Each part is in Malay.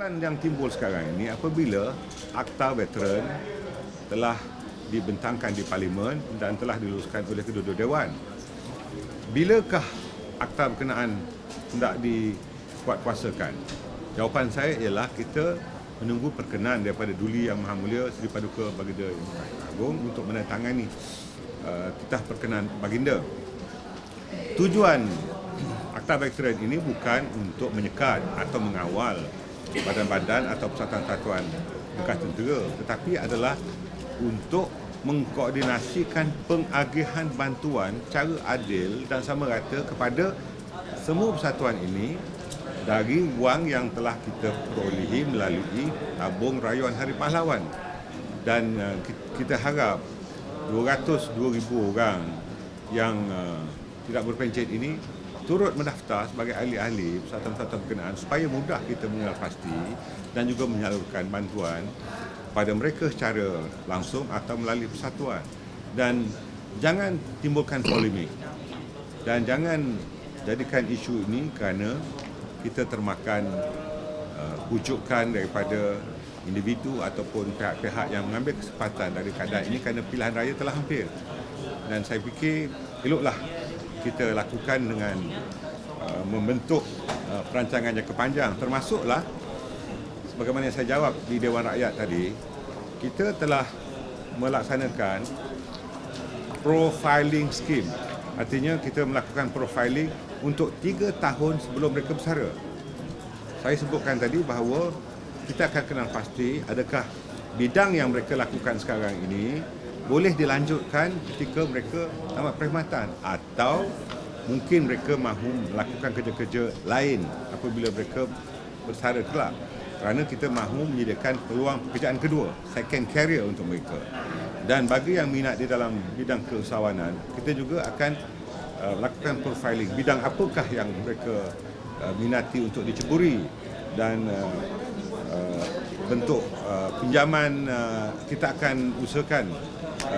yang timbul sekarang ini apabila Akta Veteran telah dibentangkan di Parlimen dan telah diluluskan oleh kedua-dua Dewan. Bilakah akta berkenaan hendak dikuatkuasakan? Jawapan saya ialah kita menunggu perkenan daripada Duli Yang Maha Mulia Seri Paduka Baginda Yang Agung untuk menandatangani uh, titah perkenan baginda. Tujuan Akta Veteran ini bukan untuk menyekat atau mengawal badan-badan atau persatuan-persatuan bekas tentera tetapi adalah untuk mengkoordinasikan pengagihan bantuan cara adil dan sama rata kepada semua persatuan ini dari wang yang telah kita perolehi melalui tabung rayuan Hari Pahlawan. Dan uh, kita harap 202,000 orang yang uh, tidak berpencet ini turut mendaftar sebagai ahli-ahli persatuan-persatuan berkenaan supaya mudah kita mengenal pasti dan juga menyalurkan bantuan pada mereka secara langsung atau melalui persatuan. Dan jangan timbulkan polemik. Dan jangan jadikan isu ini kerana kita termakan uh, ujukan daripada individu ataupun pihak-pihak yang mengambil kesempatan dari keadaan ini kerana pilihan raya telah hampir. Dan saya fikir eloklah kita lakukan dengan uh, membentuk uh, perancangan jangka panjang termasuklah sebagaimana yang saya jawab di Dewan Rakyat tadi, kita telah melaksanakan profiling scheme. Artinya kita melakukan profiling untuk tiga tahun sebelum mereka bersara. Saya sebutkan tadi bahawa kita akan kenal pasti adakah bidang yang mereka lakukan sekarang ini boleh dilanjutkan ketika mereka tamat perkhidmatan atau mungkin mereka mahu melakukan kerja-kerja lain apabila mereka bersara kelak kerana kita mahu menyediakan peluang pekerjaan kedua, second career untuk mereka. Dan bagi yang minat di dalam bidang keusahawanan, kita juga akan uh, lakukan profiling bidang apakah yang mereka uh, minati untuk diceburi dan uh, uh, bentuk uh, pinjaman uh, kita akan usahakan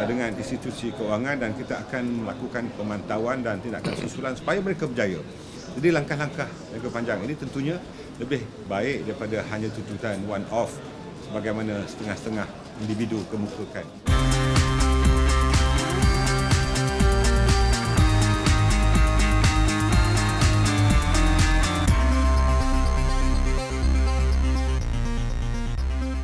dengan institusi keuangan dan kita akan melakukan pemantauan dan tindakan susulan supaya mereka berjaya. Jadi langkah-langkah jangka panjang ini tentunya lebih baik daripada hanya tuntutan one off sebagaimana setengah-setengah individu kemukakan.